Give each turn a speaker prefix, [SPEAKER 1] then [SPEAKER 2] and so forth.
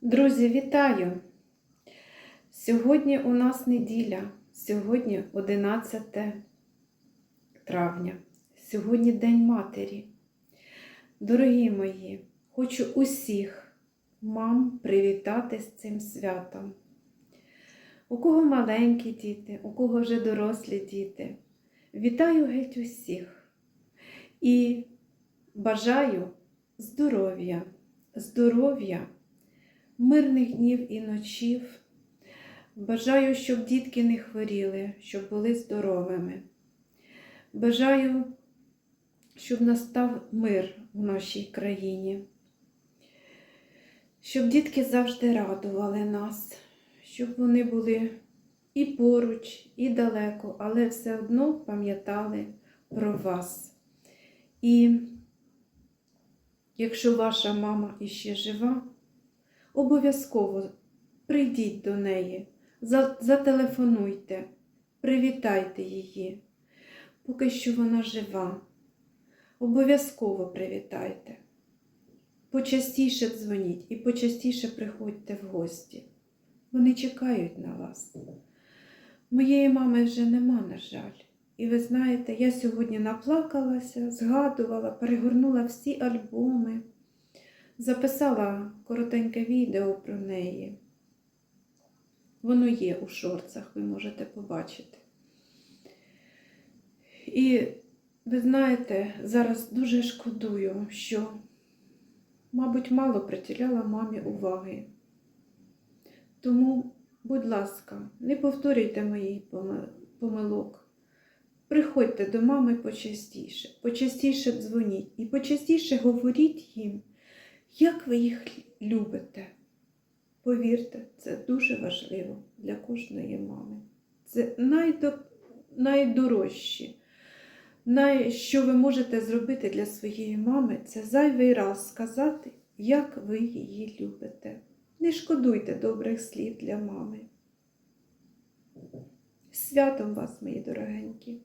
[SPEAKER 1] Друзі, вітаю! Сьогодні у нас неділя, сьогодні 11 травня, сьогодні День Матері. Дорогі мої, хочу усіх мам привітати з цим святом. У кого маленькі діти, у кого вже дорослі діти. Вітаю геть усіх і бажаю здоров'я, здоров'я мирних днів і ночів. Бажаю, щоб дітки не хворіли, щоб були здоровими. Бажаю, щоб настав мир в нашій країні, щоб дітки завжди радували нас, щоб вони були і поруч, і далеко, але все одно пам'ятали про вас. І якщо ваша мама іще жива, обов'язково прийдіть до неї, зателефонуйте, привітайте її, поки що вона жива. Обов'язково привітайте. Почастіше дзвоніть і почастіше приходьте в гості. Вони чекають на вас. Моєї мами вже нема, на жаль. І ви знаєте, я сьогодні наплакалася, згадувала, перегорнула всі альбоми записала коротеньке відео про неї. Воно є у шорцах, ви можете побачити. І ви знаєте, зараз дуже шкодую, що, мабуть, мало приділяла мамі уваги. Тому, будь ласка, не повторюйте моїх помилок. Приходьте до мами почастіше, почастіше дзвоніть і почастіше говоріть їм, як ви їх любите. Повірте, це дуже важливо для кожної мами. Це найдо... найдорожче. Най... Що ви можете зробити для своєї мами, це зайвий раз сказати, як ви її любите. Не шкодуйте добрих слів для мами. Святом вас, мої дорогенькі!